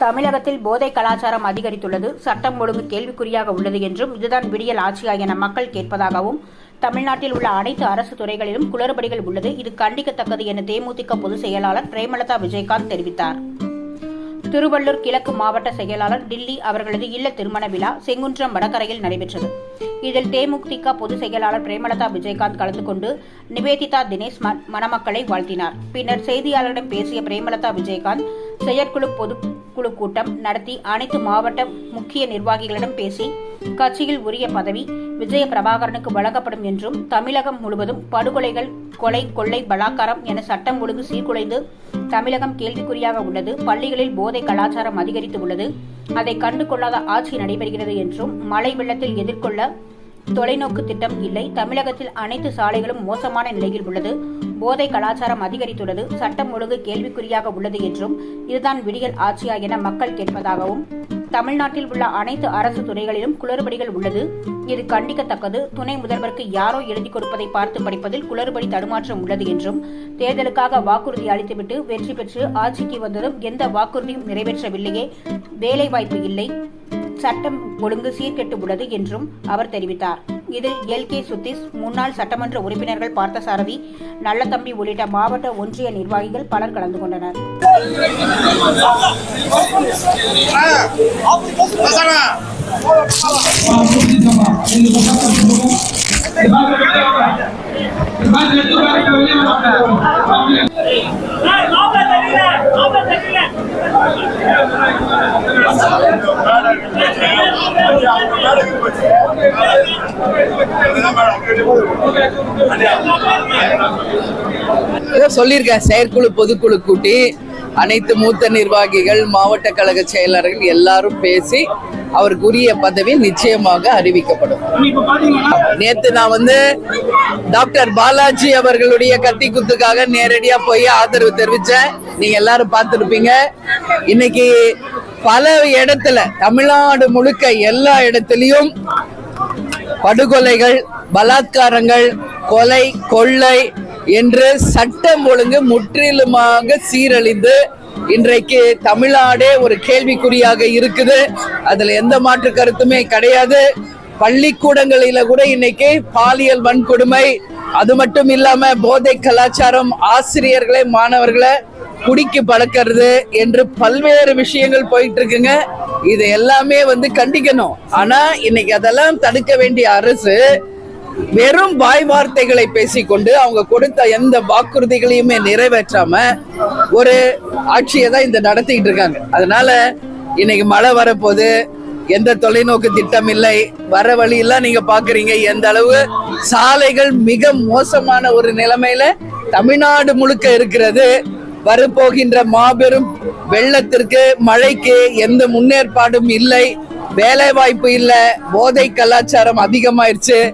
தமிழகத்தில் போதை கலாச்சாரம் அதிகரித்துள்ளது. சட்டம் ஒழுங்கு கேள்விக்குறியாக உள்ளது என்றும் இதுதான் விடியல் ஆட்சியா என மக்கள் கேட்பதாகவும் தமிழ்நாட்டில் உள்ள அனைத்து அரசு துறைகளிலும் குளறுபடிகள் உள்ளது. இது கண்டிக்கத்தக்கது என தேமுதிக பொதுச் செயலாளர் பிரேமலதா விஜயகாந்த் தெரிவித்தார். திருவள்ளூர் கிழக்கு மாவட்ட செயலாளர் டில்லி அவர்களது இல்ல திருமண விழா செங்குன்றம் வடகரையில் நடைபெற்றது. இதில் தேமுதிக பொதுச் செயலாளர் பிரேமலதா விஜயகாந்த் கலந்து கொண்டு நிவேதிதா தினேஷ் ம- மணமக்களை வாழ்த்தினார். பின்னர் செய்தியாளரிடம் பேசிய பிரேமலதா விஜயகாந்த் செயற்குழு பொது குழு கூட்டம் நடத்தி அனைத்து மாவட்ட முக்கிய நிர்வாகிகளிடம் பேசி கட்சியில் உரிய பதவி விஜய பிரபாகரனுக்கு வழங்கப்படும் என்றும் தமிழகம் முழுவதும் படுகொலைகள் கொலை கொள்ளை பலாக்காரம் என சட்டம் ஒழுங்கு சீர்குலைந்து தமிழகம் கேள்விக்குறியாக உள்ளது பள்ளிகளில் போதை கலாச்சாரம் அதிகரித்து உள்ளது அதை கண்டு கொள்ளாத ஆட்சி நடைபெறுகிறது என்றும் மழை வெள்ளத்தில் எதிர்கொள்ள தொலைநோக்கு திட்டம் இல்லை. தமிழகத்தில் அனைத்து சாலைகளும் மோசமான நிலையில் உள்ளது. போதை கலாச்சாரம் அதிகரித்துள்ளது. சட்டம் ஒழுங்கு கேள்விக்குறியாக உள்ளது என்றும் இதுதான் விடியல் ஆட்சியா என மக்கள் கேட்பதாகவும் தமிழ்நாட்டில் உள்ள அனைத்து அரசு துறைகளிலும் குளறுபடிகள் உள்ளது. இது கண்டிக்கத்தக்கது. துணை முதல்வருக்கு யாரோ எழுதி கொடுப்பதை பார்த்து படிப்பதில் குளறுபடி தடுமாற்றம் உள்ளது என்றும் தேர்தலுக்காக வாக்குறுதி அளித்துவிட்டு வெற்றி பெற்று ஆட்சிக்கு வந்ததும் எந்த வாக்குறுதியும் நிறைவேற்றவில்லையே. வேலைவாய்ப்பு இல்லை. சட்டம் ஒழுங்கு சீர்கெட்டு உள்ளது என்றும் அவர் தெரிவித்தார் இதில் எல் கே சுத்தீஷ் முன்னாள் சட்டமன்ற உறுப்பினர்கள் பார்த்தசாரதி நல்லதம்பி உள்ளிட்ட மாவட்ட ஒன்றிய நிர்வாகிகள் பலர் கலந்து கொண்டனர் மாப்பிள்ளை சொல்லியிருக்கேன் செயற்குழு பொதுக்குழு கூட்டி அனைத்து மூத்த நிர்வாகிகள் மாவட்ட கழக செயலர்கள் எல்லாரும் பேசி அவருக்குரிய பதவி நிச்சயமாக அறிவிக்கப்படும். நேத்து நான் வந்து டாக்டர் பாலாஜி அவர்களுடைய கத்தி குத்துக்காக நேரடியா போய் ஆதரவு தெரிவிச்சேன். நீங்க எல்லாரும் பார்த்திருப்பீங்க. இன்னைக்கு பல இடத்துல தமிழ்நாடு முழுக்க எல்லா இடத்துலயும் படுகொலைகள் பலாத்காரங்கள் கொலை கொள்ளை என்று சட்டம் ஒழுங்கு முற்றிலுமாக சீரழிந்து இன்றைக்கு தமிழ்நாடே ஒரு கேள்விக்குறியாக இருக்குது. அதுல எந்த மாற்று கருத்துமே கிடையாது. பள்ளிக்கூடங்களில கூட இன்னைக்கு பாலியல் வன்கொடுமை அது மட்டும் இல்லாம போதை கலாச்சாரம் ஆசிரியர்களை மாணவர்களை குடிக்கு பழக்கிறது என்று பல்வேறு விஷயங்கள் போயிட்டு இருக்குங்க. இது எல்லாமே வந்து கண்டிக்கணும். ஆனா இன்னைக்கு அதெல்லாம் தடுக்க வேண்டிய அரசு வெறும் பாய் வார்த்தைகளை பேசிக்கொண்டு அவங்க கொடுத்த எந்த வாக்குறுதிகளையுமே நிறைவேற்றாம ஒரு ஆட்சியை தான் இந்த நடத்திட்டு இருக்காங்க. அதனால இன்னைக்கு மழை வரப்போகுது. எந்த தொலைநோக்கு திட்டம் இல்லை. வர வழியெல்லாம் நீங்க பாக்குறீங்க எந்த அளவு சாலைகள் மிக மோசமான ஒரு நிலைமையில தமிழ்நாடு முழுக்க இருக்கிறது. வரப்போகின்ற மாபெரும் வெள்ளத்திற்கு மழைக்கு எந்த முன்னேற்பாடும் இல்லை. வேலை வாய்ப்பு இல்லை. போதை கலாச்சாரம் அதிகமாயிருச்சு.